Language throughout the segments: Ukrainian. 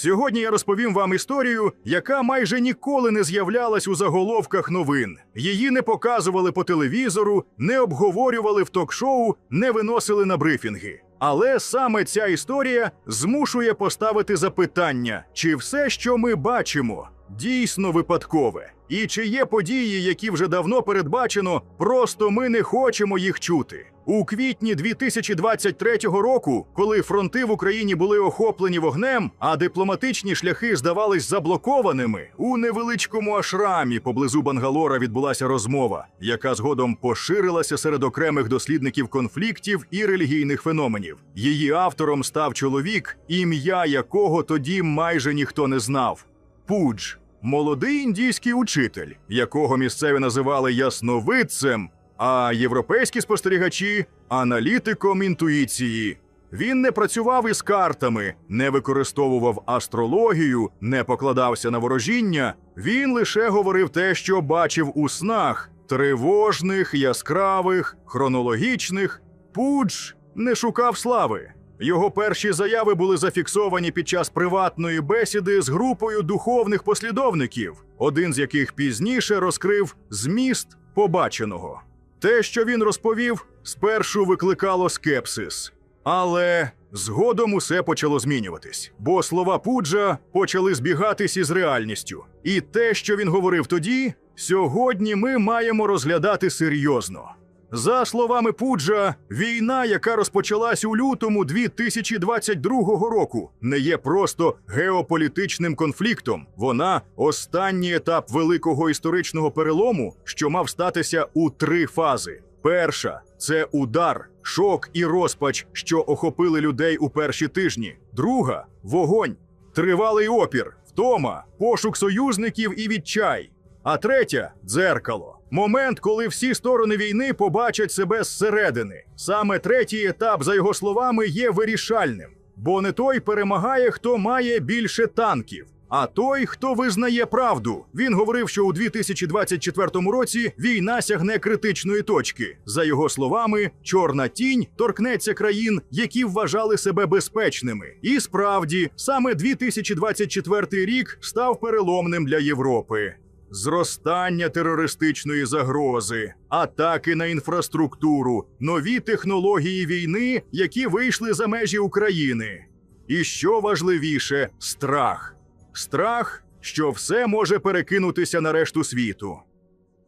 Сьогодні я розповім вам історію, яка майже ніколи не з'являлась у заголовках новин. Її не показували по телевізору, не обговорювали в ток-шоу, не виносили на брифінги. Але саме ця історія змушує поставити запитання, чи все, що ми бачимо, дійсно випадкове, і чи є події, які вже давно передбачено, просто ми не хочемо їх чути. У квітні 2023 року, коли фронти в Україні були охоплені вогнем, а дипломатичні шляхи здавались заблокованими, у невеличкому ашрамі поблизу Бангалора відбулася розмова, яка згодом поширилася серед окремих дослідників конфліктів і релігійних феноменів. Її автором став чоловік, ім'я якого тоді майже ніхто не знав. Пудж, молодий індійський учитель, якого місцеві називали ясновидцем, а європейські спостерігачі аналітиком інтуїції. Він не працював із картами, не використовував астрологію, не покладався на ворожіння. Він лише говорив те, що бачив у снах тривожних, яскравих, хронологічних. Пудж не шукав слави. Його перші заяви були зафіксовані під час приватної бесіди з групою духовних послідовників, один з яких пізніше розкрив зміст побаченого. Те, що він розповів, спершу викликало скепсис, але згодом усе почало змінюватись, бо слова Пуджа почали збігатись із реальністю. І те, що він говорив тоді, сьогодні ми маємо розглядати серйозно. За словами Пуджа, війна, яка розпочалась у лютому 2022 року, не є просто геополітичним конфліктом. Вона останній етап великого історичного перелому, що мав статися у три фази. Перша це удар, шок і розпач, що охопили людей у перші тижні. Друга вогонь, тривалий опір, втома, пошук союзників і відчай. А третя дзеркало. Момент, коли всі сторони війни побачать себе зсередини. Саме третій етап, за його словами, є вирішальним. Бо не той перемагає, хто має більше танків, а той, хто визнає правду. Він говорив, що у 2024 році війна сягне критичної точки. За його словами, чорна тінь торкнеться країн, які вважали себе безпечними. І справді, саме 2024 рік став переломним для Європи. Зростання терористичної загрози, атаки на інфраструктуру, нові технології війни, які вийшли за межі України. І що важливіше, страх. Страх, що все може перекинутися на решту світу.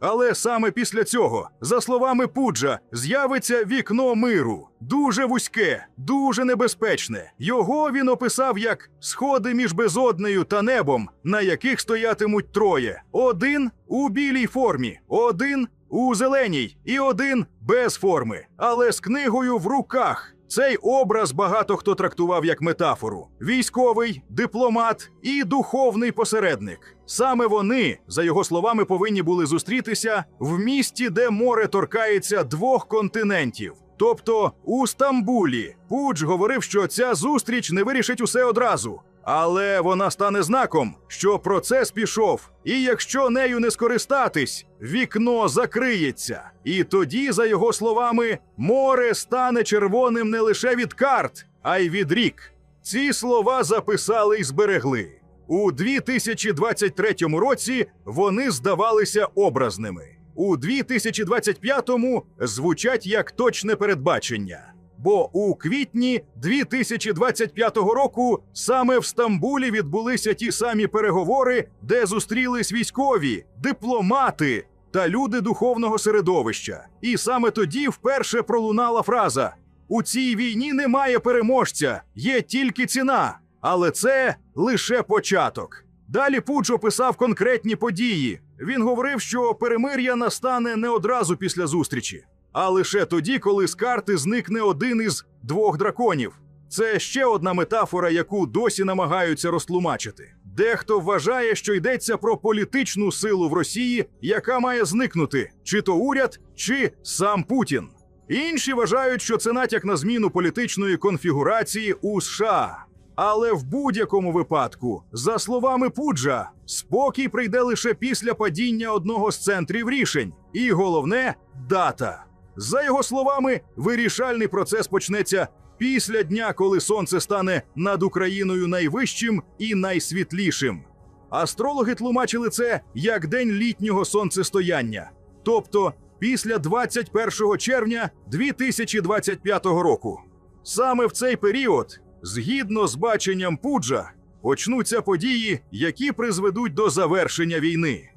Але саме після цього, за словами Пуджа, з'явиться вікно миру. Дуже вузьке, дуже небезпечне. Його він описав як сходи між безоднею та небом, на яких стоятимуть троє: один у білій формі, один у зеленій і один без форми, але з книгою в руках. Цей образ багато хто трактував як метафору: військовий, дипломат і духовний посередник. Саме вони, за його словами, повинні були зустрітися в місті, де море торкається двох континентів. Тобто у Стамбулі Пудж говорив, що ця зустріч не вирішить усе одразу, але вона стане знаком, що процес пішов, і якщо нею не скористатись, вікно закриється. І тоді, за його словами, море стане червоним не лише від карт, а й від рік. Ці слова записали і зберегли. У 2023 році вони здавалися образними. У 2025-му звучать як точне передбачення. Бо у квітні 2025 року саме в Стамбулі відбулися ті самі переговори, де зустрілись військові, дипломати та люди духовного середовища. І саме тоді вперше пролунала фраза: у цій війні немає переможця, є тільки ціна. Але це лише початок. Далі Пудж описав конкретні події. Він говорив, що перемир'я настане не одразу після зустрічі, а лише тоді, коли з карти зникне один із двох драконів. Це ще одна метафора, яку досі намагаються розтлумачити. Дехто вважає, що йдеться про політичну силу в Росії, яка має зникнути, чи то уряд, чи сам Путін. Інші вважають, що це натяк на зміну політичної конфігурації у США. Але в будь-якому випадку, за словами Пуджа, спокій прийде лише після падіння одного з центрів рішень, і головне дата. За його словами, вирішальний процес почнеться після дня, коли сонце стане над Україною найвищим і найсвітлішим. Астрологи тлумачили це як день літнього сонцестояння, тобто після 21 червня 2025 року. Саме в цей період, згідно з баченням Пуджа, почнуться події, які призведуть до завершення війни.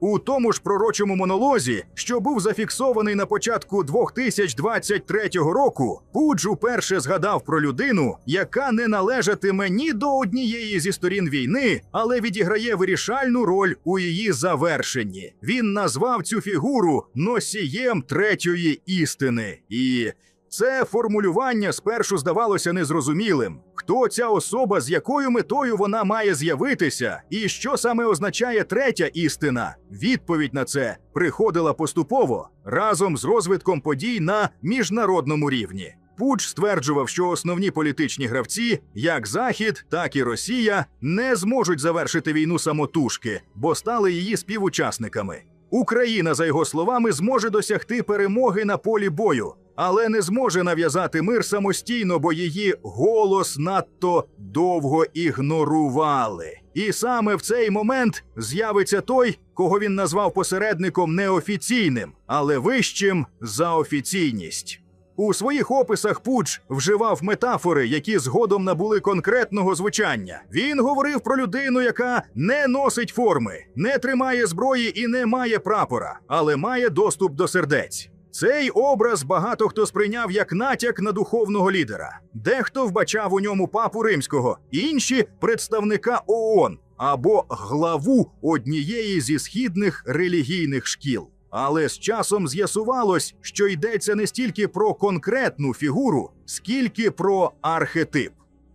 У тому ж пророчому монолозі, що був зафіксований на початку 2023 року, Пудж уперше згадав про людину, яка не належатиме ні до однієї зі сторін війни, але відіграє вирішальну роль у її завершенні. Він назвав цю фігуру носієм третьої істини. І це формулювання спершу здавалося незрозумілим. Хто ця особа, з якою метою вона має з'явитися, і що саме означає третя істина? Відповідь на це приходила поступово разом з розвитком подій на міжнародному рівні. Пудж стверджував, що основні політичні гравці, як Захід, так і Росія, не зможуть завершити війну самотужки, бо стали її співучасниками. Україна, за його словами, зможе досягти перемоги на полі бою, але не зможе нав'язати мир самостійно, бо її голос надто довго ігнорували. І саме в цей момент з'явиться той, кого він назвав посередником неофіційним, але вищим за офіційність. У своїх описах Пудж вживав метафори, які згодом набули конкретного звучання. Він говорив про людину, яка не носить форми, не тримає зброї і не має прапора, але має доступ до сердець. Цей образ багато хто сприйняв як натяк на духовного лідера. Дехто вбачав у ньому папу римського, інші представника ООН або главу однієї зі східних релігійних шкіл. Але з часом з'ясувалось, що йдеться не стільки про конкретну фігуру, скільки про архетип.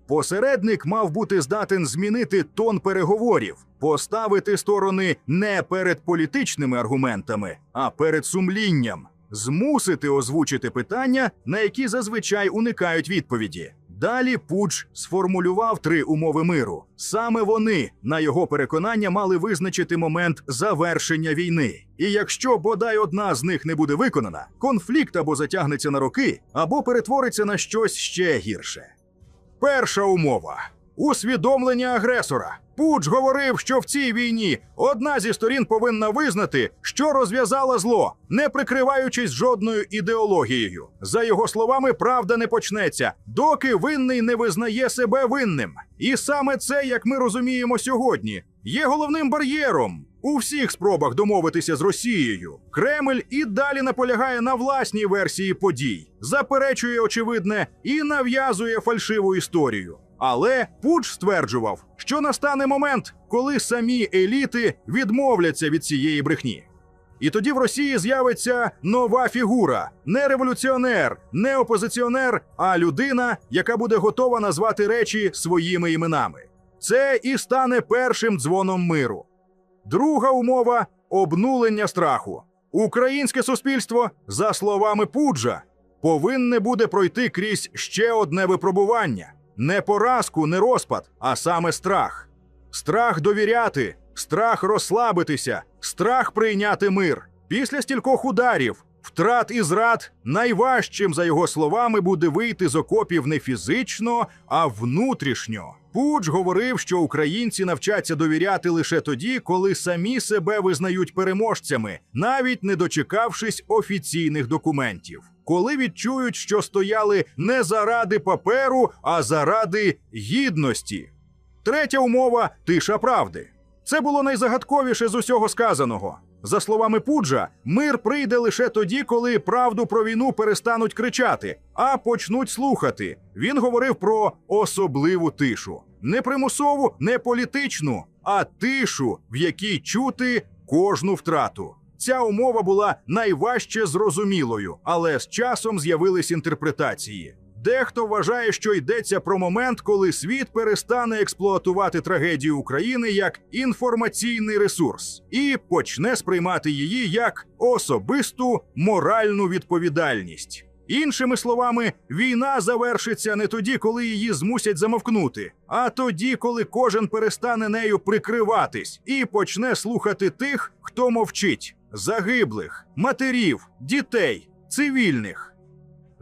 Посередник мав бути здатен змінити тон переговорів, поставити сторони не перед політичними аргументами, а перед сумлінням, змусити озвучити питання, на які зазвичай уникають відповіді. Далі Пуч сформулював три умови миру. Саме вони, на його переконання, мали визначити момент завершення війни. І якщо бодай одна з них не буде виконана, конфлікт або затягнеться на роки, або перетвориться на щось ще гірше. Перша умова усвідомлення агресора. Пудж говорив, що в цій війні одна зі сторін повинна визнати, що розв'язала зло, не прикриваючись жодною ідеологією. За його словами, правда не почнеться, доки винний не визнає себе винним. І саме це, як ми розуміємо сьогодні, є головним бар'єром. У всіх спробах домовитися з Росією Кремль і далі наполягає на власній версії подій, заперечує очевидне і нав'язує фальшиву історію. Але Пудж стверджував, що настане момент, коли самі еліти відмовляться від цієї брехні. І тоді в Росії з'явиться нова фігура: не революціонер, не опозиціонер, а людина, яка буде готова назвати речі своїми іменами. Це і стане першим дзвоном миру. Друга умова обнулення страху. Українське суспільство, за словами Пуджа, повинне буде пройти крізь ще одне випробування: не поразку, не розпад, а саме страх. Страх довіряти, страх розслабитися, страх прийняти мир. Після стількох ударів, втрат і зрад, найважчим, за його словами, буде вийти з окопів не фізично, а внутрішньо. Пудж говорив, що українці навчаться довіряти лише тоді, коли самі себе визнають переможцями, навіть не дочекавшись офіційних документів. Коли відчують, що стояли не заради паперу, а заради гідності. Третя умова тиша правди. Це було найзагадковіше з усього сказаного. За словами Пуджа, мир прийде лише тоді, коли правду про війну перестануть кричати, а почнуть слухати. Він говорив про особливу тишу, не примусову, не політичну, а тишу, в якій чути кожну втрату. Ця умова була найважче зрозумілою, але з часом з'явились інтерпретації. Дехто вважає, що йдеться про момент, коли світ перестане експлуатувати трагедію України як інформаційний ресурс і почне сприймати її як особисту моральну відповідальність. Іншими словами, війна завершиться не тоді, коли її змусять замовкнути, а тоді, коли кожен перестане нею прикриватись і почне слухати тих, хто мовчить: загиблих, матерів, дітей, цивільних.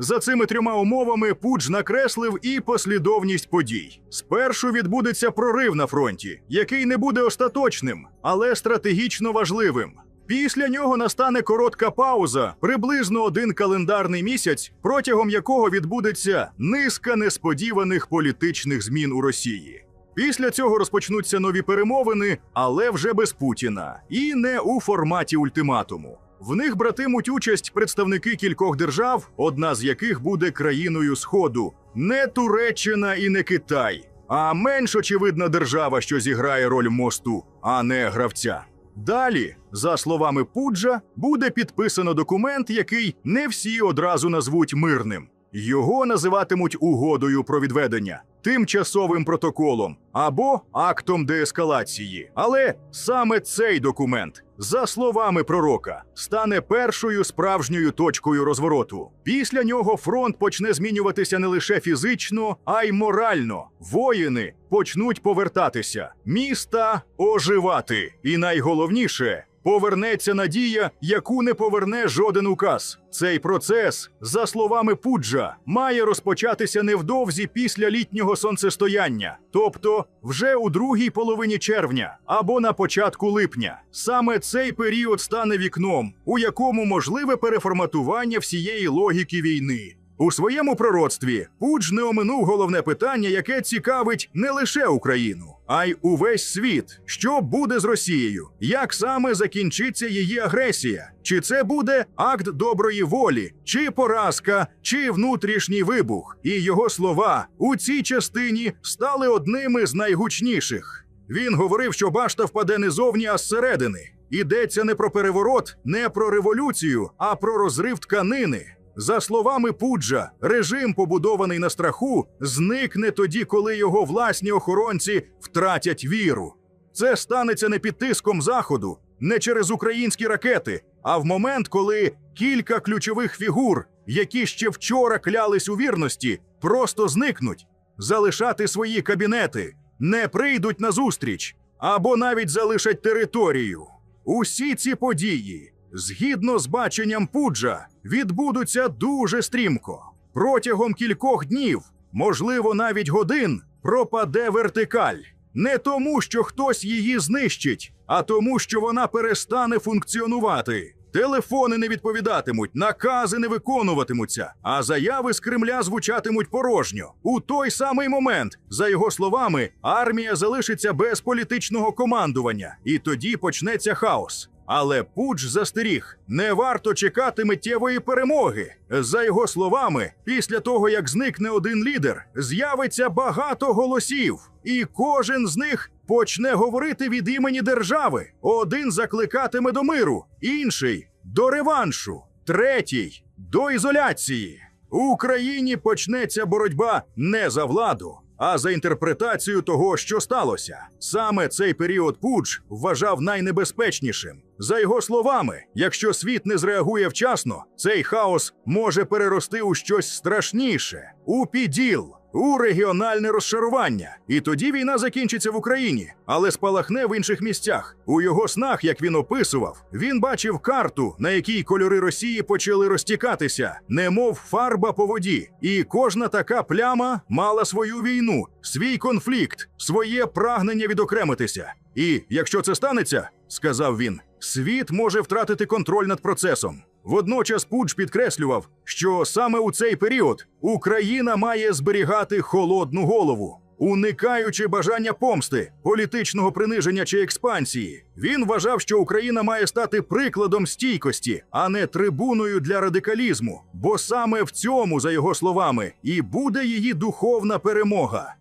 За цими трьома умовами Пудж накреслив і послідовність подій. Спершу відбудеться прорив на фронті, який не буде остаточним, але стратегічно важливим. Після нього настане коротка пауза, приблизно один календарний місяць, протягом якого відбудеться низка несподіваних політичних змін у Росії. Після цього розпочнуться нові перемовини, але вже без Путіна, і не у форматі ультиматуму. В них братимуть участь представники кількох держав, одна з яких буде країною Сходу, не Туреччина і не Китай, а менш очевидна держава, що зіграє роль мосту, а не гравця. Далі, за словами Пуджа, буде підписано документ, який не всі одразу назвуть мирним. Його називатимуть угодою про відведення, тимчасовим протоколом або актом деескалації. Але саме цей документ, за словами пророка, стане першою справжньою точкою розвороту. Після нього фронт почне змінюватися не лише фізично, а й морально. Воїни почнуть повертатися, міста оживати. І найголовніше повернеться надія, яку не поверне жоден указ. Цей процес, за словами Пуджа, має розпочатися невдовзі після літнього сонцестояння, тобто вже у другій половині червня або на початку липня. Саме цей період стане вікном, у якому можливе переформатування всієї логіки війни. У своєму пророцтві Пудж не оминув головне питання, яке цікавить не лише Україну, а й увесь світ. Що буде з Росією? Як саме закінчиться її агресія? Чи це буде акт доброї волі, чи поразка, чи внутрішній вибух? І його слова у цій частині стали одними з найгучніших. Він говорив, що башта впаде не зовні, а зсередини. Йдеться не про переворот, не про революцію, а про розрив тканини. За словами Пуджа, режим, побудований на страху, зникне тоді, коли його власні охоронці втратять віру. Це станеться не під тиском заходу, не через українські ракети, а в момент, коли кілька ключових фігур, які ще вчора клялись у вірності, просто зникнуть, залишати свої кабінети, не прийдуть на зустріч або навіть залишать територію. Усі ці події, згідно з баченням Пуджа, відбудуться дуже стрімко. Протягом кількох днів, можливо, навіть годин, пропаде вертикаль. Не тому, що хтось її знищить, а тому, що вона перестане функціонувати. Телефони не відповідатимуть, накази не виконуватимуться, а заяви з Кремля звучатимуть порожньо. У той самий момент, за його словами, армія залишиться без політичного командування, і тоді почнеться хаос. Але Пудж застеріг: не варто чекати миттєвої перемоги. За його словами, після того як зникне один лідер, з'явиться багато голосів, і кожен з них почне говорити від імені держави. Один закликатиме до миру, інший до реваншу, третій до ізоляції. У Україні почнеться боротьба не за владу, а за інтерпретацію того, що сталося. Саме цей період Пудж вважав найнебезпечнішим. За його словами, якщо світ не зреагує вчасно, цей хаос може перерости у щось страшніше, у піділ. У регіональне розшарування, і тоді війна закінчиться в Україні, але спалахне в інших місцях. У його снах, як він описував, він бачив карту, на якій кольори Росії почали розтікатися, немов фарба по воді. І кожна така пляма мала свою війну, свій конфлікт, своє прагнення відокремитися. І якщо це станеться, сказав він, світ може втратити контроль над процесом. Водночас Пудж підкреслював, що саме у цей період Україна має зберігати холодну голову, уникаючи бажання помсти, політичного приниження чи експансії. Він вважав, що Україна має стати прикладом стійкості, а не трибуною для радикалізму. Бо саме в цьому, за його словами, і буде її духовна перемога.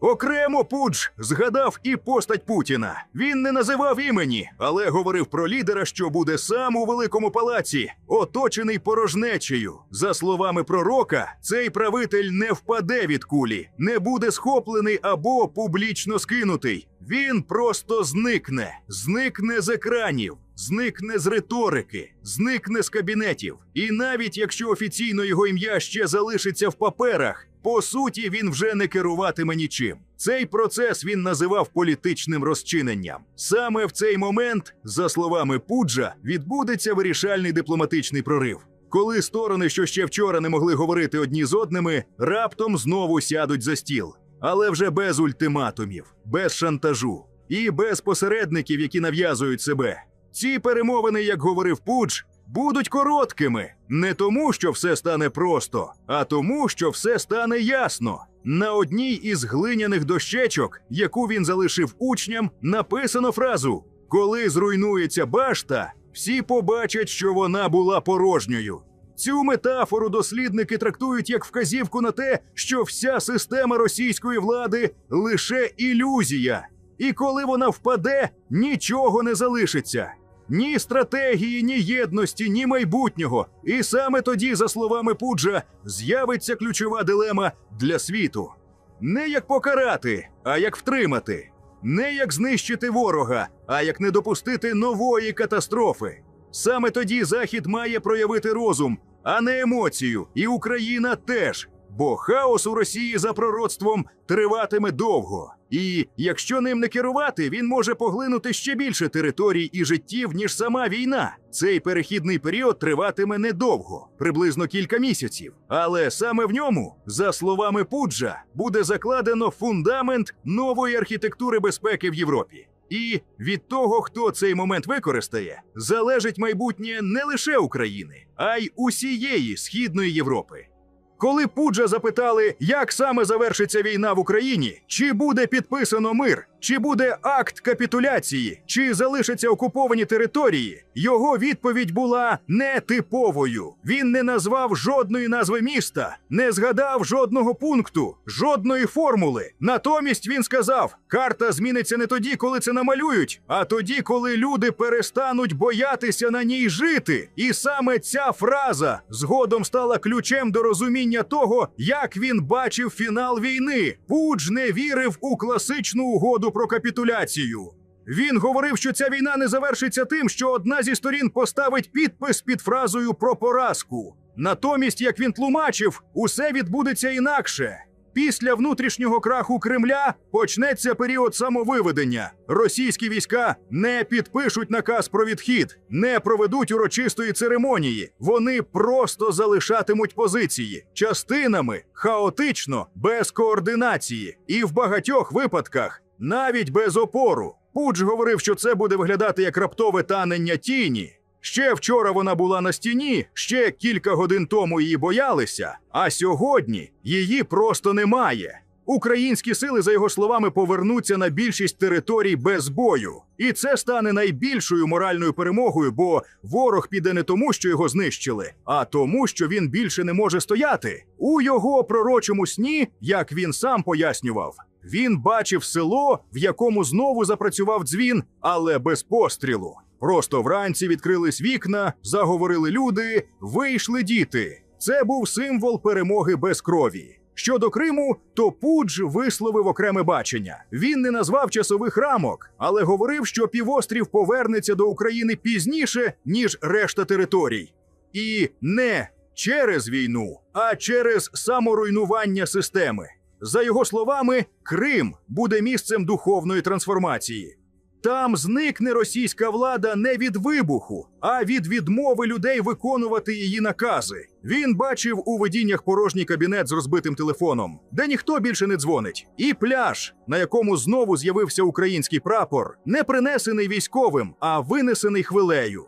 Окремо Пудж згадав і постать Путіна. Він не називав імені, але говорив про лідера, що буде сам у великому палаці, оточений порожнечею. За словами пророка, цей правитель не впаде від кулі, не буде схоплений або публічно скинутий. Він просто зникне, зникне з екранів. Зникне з риторики, зникне з кабінетів. І навіть якщо офіційно його ім'я ще залишиться в паперах, по суті, він вже не керуватиме нічим. Цей процес він називав політичним розчиненням. Саме в цей момент, за словами Пуджа, відбудеться вирішальний дипломатичний прорив. коли сторони, що ще вчора не могли говорити одні з одними, раптом знову сядуть за стіл. Але вже без ультиматумів, без шантажу і без посередників, які нав'язують себе. Ці перемовини, як говорив Пудж, будуть короткими не тому, що все стане просто, а тому, що все стане ясно. На одній із глиняних дощечок, яку він залишив учням, написано фразу: Коли зруйнується башта, всі побачать, що вона була порожньою. Цю метафору дослідники трактують як вказівку на те, що вся система російської влади лише ілюзія, і коли вона впаде, нічого не залишиться. Ні стратегії, ні єдності, ні майбутнього. І саме тоді, за словами Пуджа, з'явиться ключова дилема для світу: не як покарати, а як втримати, не як знищити ворога, а як не допустити нової катастрофи. Саме тоді Захід має проявити розум, а не емоцію, і Україна теж. Бо хаос у Росії за пророцтвом триватиме довго, і якщо ним не керувати, він може поглинути ще більше територій і життів, ніж сама війна. Цей перехідний період триватиме недовго, приблизно кілька місяців. Але саме в ньому, за словами Пуджа, буде закладено фундамент нової архітектури безпеки в Європі. І від того, хто цей момент використає, залежить майбутнє не лише України, а й усієї східної Європи. Коли Пуджа запитали, як саме завершиться війна в Україні, чи буде підписано мир, чи буде акт капітуляції, чи залишаться окуповані території, його відповідь була нетиповою. Він не назвав жодної назви міста, не згадав жодного пункту, жодної формули. Натомість він сказав: карта зміниться не тоді, коли це намалюють, а тоді, коли люди перестануть боятися на ній жити. І саме ця фраза згодом стала ключем до розуміння того, як він бачив фінал війни. Пудж не вірив у класичну угоду про капітуляцію. Він говорив, що ця війна не завершиться тим, що одна зі сторін поставить підпис під фразою про поразку. Натомість, як він тлумачив, усе відбудеться інакше. Після внутрішнього краху Кремля почнеться період самовиведення. Російські війська не підпишуть наказ про відхід, не проведуть урочистої церемонії. Вони просто залишатимуть позиції частинами, хаотично, без координації, і в багатьох випадках навіть без опору. Пудж говорив, що це буде виглядати як раптове танення тіні. Ще вчора вона була на стіні, ще кілька годин тому її боялися, а сьогодні її просто немає. Українські сили, за його словами, повернуться на більшість територій без бою, і це стане найбільшою моральною перемогою, бо ворог піде не тому, що його знищили, а тому, що він більше не може стояти. У його пророчому сні, як він сам пояснював, він бачив село, в якому знову запрацював дзвін, але без пострілу. Просто вранці відкрились вікна, заговорили люди, вийшли діти. Це був символ перемоги без крові. Щодо Криму, то Пудж висловив окреме бачення. Він не назвав часових рамок, але говорив, що півострів повернеться до України пізніше, ніж решта територій. І не через війну, а через саморуйнування системи. За його словами, Крим буде місцем духовної трансформації. Там зникне російська влада не від вибуху, а від відмови людей виконувати її накази. Він бачив у видіннях порожній кабінет з розбитим телефоном, де ніхто більше не дзвонить, і пляж, на якому знову з'явився український прапор, не принесений військовим, а винесений хвилею.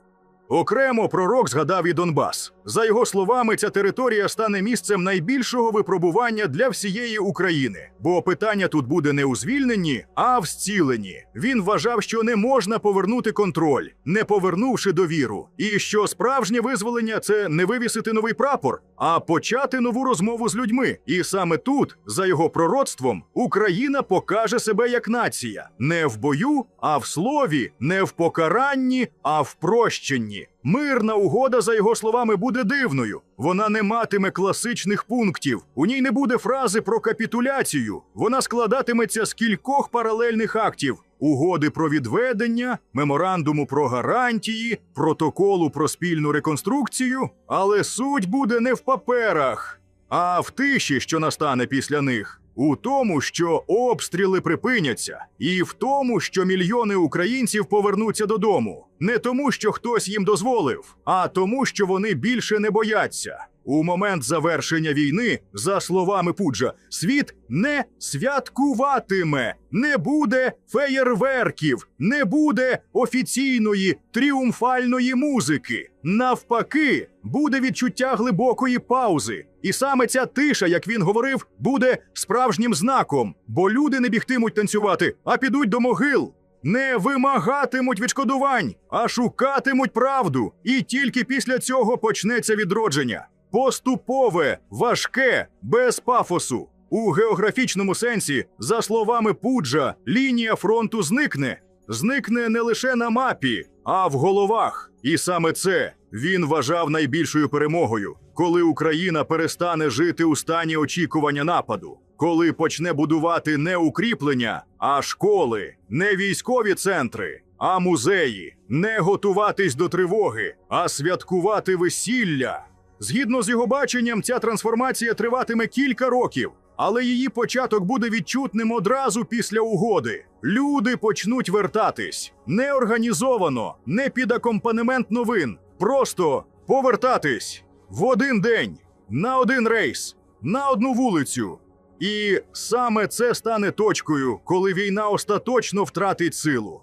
Окремо пророк згадав і Донбас. За його словами, ця територія стане місцем найбільшого випробування для всієї України, бо питання тут буде не у звільненні, а в зціленні. Він вважав, що не можна повернути контроль, не повернувши довіру, і що справжнє визволення це не вивісити новий прапор, а почати нову розмову з людьми. І саме тут, за його пророцтвом, Україна покаже себе як нація не в бою, а в слові, не в покаранні, а в прощенні. Мирна угода, за його словами, буде дивною. Вона не матиме класичних пунктів. У ній не буде фрази про капітуляцію. Вона складатиметься з кількох паралельних актів: угоди про відведення, меморандуму про гарантії, протоколу про спільну реконструкцію. Але суть буде не в паперах, а в тиші, що настане після них. У тому, що обстріли припиняться, і в тому, що мільйони українців повернуться додому. Не тому, що хтось їм дозволив, а тому, що вони більше не бояться. У момент завершення війни, за словами Пуджа, світ не святкуватиме, не буде феєрверків, не буде офіційної тріумфальної музики. Навпаки, буде відчуття глибокої паузи. І саме ця тиша, як він говорив, буде справжнім знаком, бо люди не бігтимуть танцювати, а підуть до могил. Не вимагатимуть відшкодувань, а шукатимуть правду. І тільки після цього почнеться відродження. Поступове, важке, без пафосу. У географічному сенсі, за словами Пуджа, лінія фронту зникне. Зникне не лише на мапі, а в головах. І саме це він вважав найбільшою перемогою, коли Україна перестане жити у стані очікування нападу, коли почне будувати не укріплення, а школи, не військові центри, а музеї, не готуватись до тривоги, а святкувати весілля. Згідно з його баченням, ця трансформація триватиме кілька років, але її початок буде відчутним одразу після угоди. Люди почнуть вертатись не організовано, не під акомпанемент новин, просто повертатись в один день, на один рейс, на одну вулицю. І саме це стане точкою, коли війна остаточно втратить силу.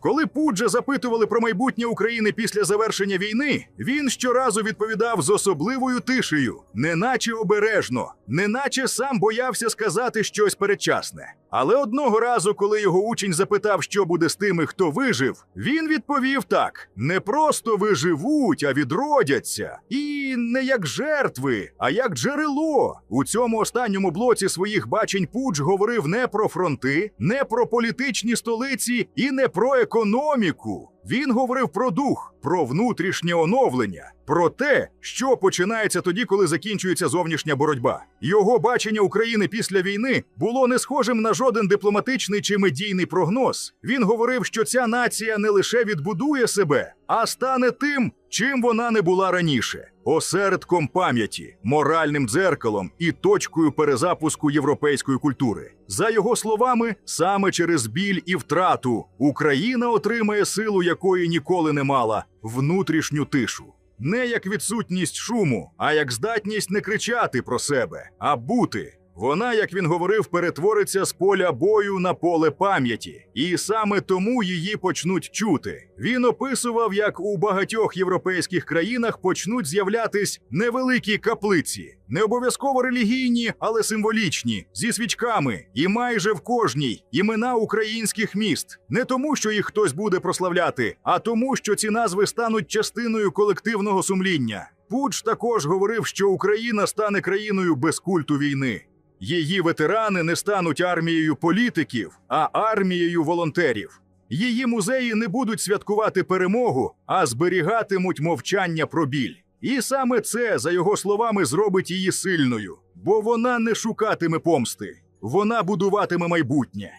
Коли Пуджа запитували про майбутнє України після завершення війни, він щоразу відповідав з особливою тишею, неначе обережно, неначе сам боявся сказати щось передчасне. Але одного разу, коли його учень запитав, що буде з тими, хто вижив, він відповів так: не просто виживуть, а відродяться. І не як жертви, а як джерело. У цьому останньому блоці своїх бачень Пудж говорив не про фронти, не про політичні столиці і не про економіку. econômico. Він говорив про дух, про внутрішнє оновлення, про те, що починається тоді, коли закінчується зовнішня боротьба. Його бачення України після війни було не схожим на жоден дипломатичний чи медійний прогноз. Він говорив, що ця нація не лише відбудує себе, а стане тим, чим вона не була раніше осередком пам'яті, моральним дзеркалом і точкою перезапуску європейської культури. За його словами, саме через біль і втрату Україна отримає силу, якої ніколи не мала внутрішню тишу. Не як відсутність шуму, а як здатність не кричати про себе, а бути. Вона, як він говорив, перетвориться з поля бою на поле пам'яті, і саме тому її почнуть чути. Він описував, як у багатьох європейських країнах почнуть з'являтись невеликі каплиці, не обов'язково релігійні, але символічні, зі свічками, і майже в кожній імена українських міст, не тому, що їх хтось буде прославляти, а тому, що ці назви стануть частиною колективного сумління. Пудж також говорив, що Україна стане країною без культу війни. Її ветерани не стануть армією політиків, а армією волонтерів. Її музеї не будуть святкувати перемогу, а зберігатимуть мовчання про біль. І саме це, за його словами, зробить її сильною, бо вона не шукатиме помсти, вона будуватиме майбутнє.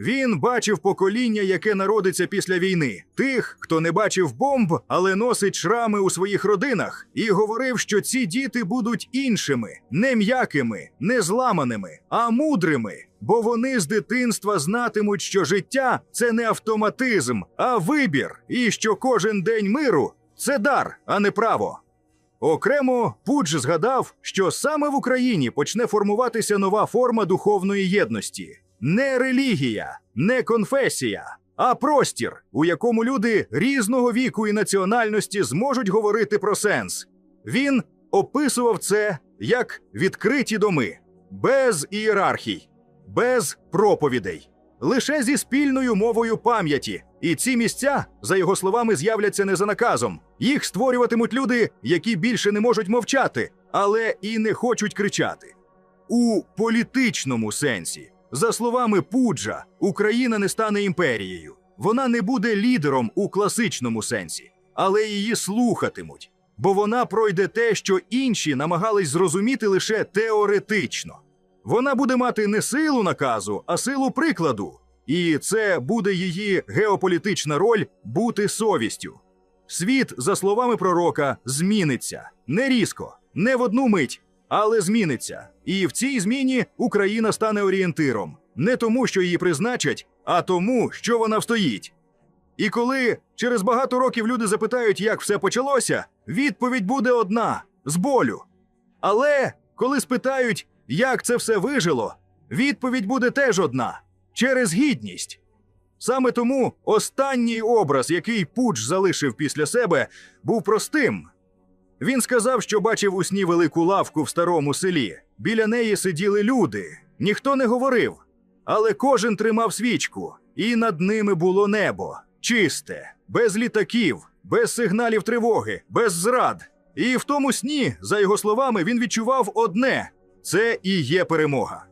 Він бачив покоління, яке народиться після війни, тих, хто не бачив бомб, але носить шрами у своїх родинах, і говорив, що ці діти будуть іншими, не м'якими, не зламаними, а мудрими. Бо вони з дитинства знатимуть, що життя це не автоматизм, а вибір, і що кожен день миру це дар, а не право. Окремо Пудж згадав, що саме в Україні почне формуватися нова форма духовної єдності не релігія, не конфесія, а простір, у якому люди різного віку і національності зможуть говорити про сенс. Він описував це як відкриті доми, без ієрархій, без проповідей, лише зі спільною мовою пам'яті. І ці місця, за його словами, з'являться не за наказом. Їх створюватимуть люди, які більше не можуть мовчати, але і не хочуть кричати. У політичному сенсі. За словами Пуджа, Україна не стане імперією. Вона не буде лідером у класичному сенсі, але її слухатимуть, бо вона пройде те, що інші намагались зрозуміти лише теоретично. Вона буде мати не силу наказу, а силу прикладу. І це буде її геополітична роль бути совістю. Світ, за словами пророка, зміниться не різко, не в одну мить, але зміниться. І в цій зміні Україна стане орієнтиром не тому, що її призначать, а тому, що вона встоїть. І коли через багато років люди запитають, як все почалося, відповідь буде одна з болю. Але коли спитають, як це все вижило, відповідь буде теж одна через гідність. Саме тому останній образ, який Пуч залишив після себе, був простим. Він сказав, що бачив у сні велику лавку в старому селі. Біля неї сиділи люди. Ніхто не говорив, але кожен тримав свічку, і над ними було небо чисте, без літаків, без сигналів тривоги, без зрад. І в тому сні, за його словами, він відчував одне це і є перемога.